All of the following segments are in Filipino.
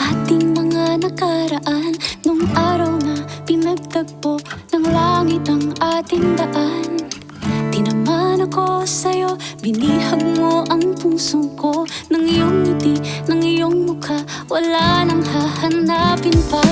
ating mga nakaraan. Nung araw na pinagtagpo ng langit ang ating daan. Tinaman ako sa'yo, binihag mo ang puso ko. Nang iyong ngiti, nang iyong mukha, wala nang hahanapin pa.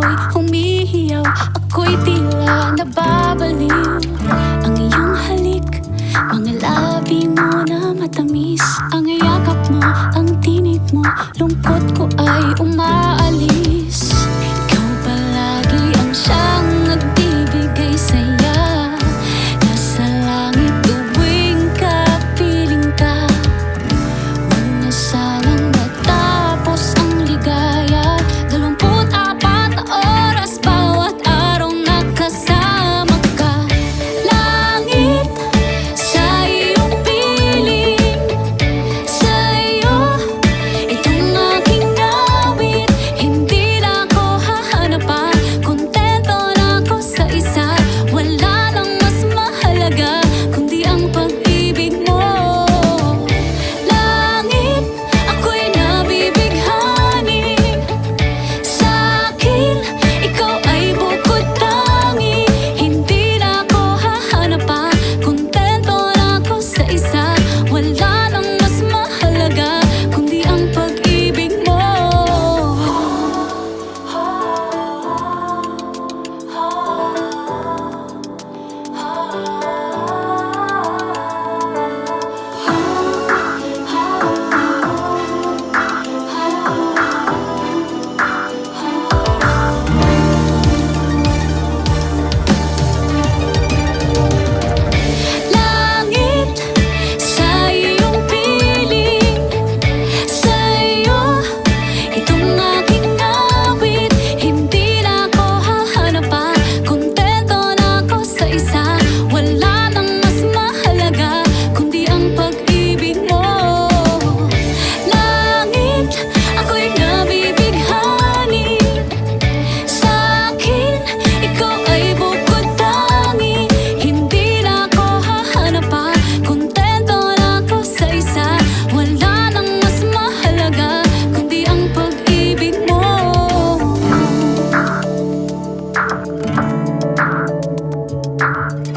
Puso ko'y humihiyaw. Ako'y tila nababaliw. Ang iyong halik Mga labi mo na matamis. Ang yakap mo, ang tinig mo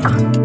Bye.